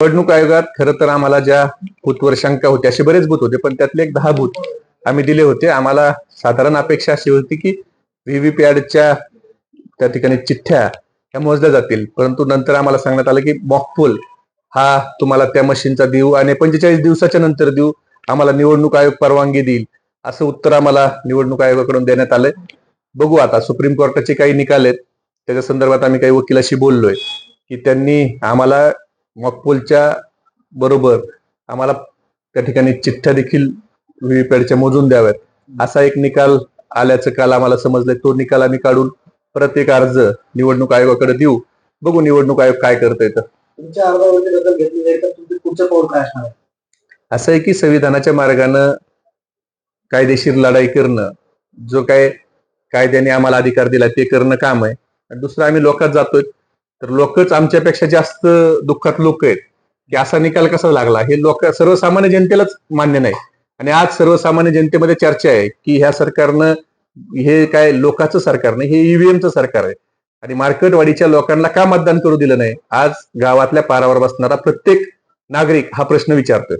निवडणूक आयोगात खरं तर आम्हाला ज्या भूतवर शंका होती असे बरेच भूत होते पण त्यातले एक दहा भूत आम्ही दिले होते. आम्हाला साधारण अपेक्षा अशी होती की व्हीव्हीपॅडच्या त्या ठिकाणी चिठ्ठ्या ह्या मोजल्या जातील. परंतु नंतर आम्हाला सांगण्यात आलं की मॉकपोल हा तुम्हाला त्या मशीनचा देऊ आणि पंचेचाळीस दिवसाच्या नंतर देऊ आम्हाला निवडणूक आयोग परवानगी देईल असं उत्तर आम्हाला निवडणूक आयोगाकडून देण्यात आलंय. बघू आता सुप्रीम कोर्टाचे काही निकाल आहेत त्याच्या संदर्भात आम्ही काही वकिलाशी बोललोय की त्यांनी आम्हाला मॉकपोलच्या बरोबर आम्हाला त्या ठिकाणी चिठ्ठ्या देखील व्हीव्हीपॅडच्या मोजून द्याव्यात. असा एक निकाल आल्याचं काल आम्हाला समजलंय. तो निकाल आम्ही काढून परत एक अर्ज निवडणूक आयोगाकडे देऊ. बघू निवडणूक आयोग काय करतोय तर तुमच्या अर्जावरती दखल घेतली जाईल तर तुमचं पुढचं पाऊल काय असणार? असं आहे की संविधानाच्या मार्गानं कायदेशीर लढाई करणं जो काय कायद्याने आम्हाला अधिकार दिला ते करणं काम आहे. आणि दुसरं आम्ही लोकात जातोय. तर लोकच आमच्यापेक्षा जास्त दुःखात लोक आहेत. की असा निकाल कसा लागला? हे लोक सर्वसामान्य जनतेलाच मान्य नाही. आणि आज सर्वसामान्य जनतेमध्ये चर्चा आहे की ह्या सरकारनं हे काय लोकांचं सरकार नाही हे ईव्हीएमचं सरकार आहे. आणि मार्केटवाडीच्या लोकांना का मतदान करू दिलं नाही? आज गावातल्या पारावर बसणारा प्रत्येक नागरिक हा प्रश्न विचारतोय.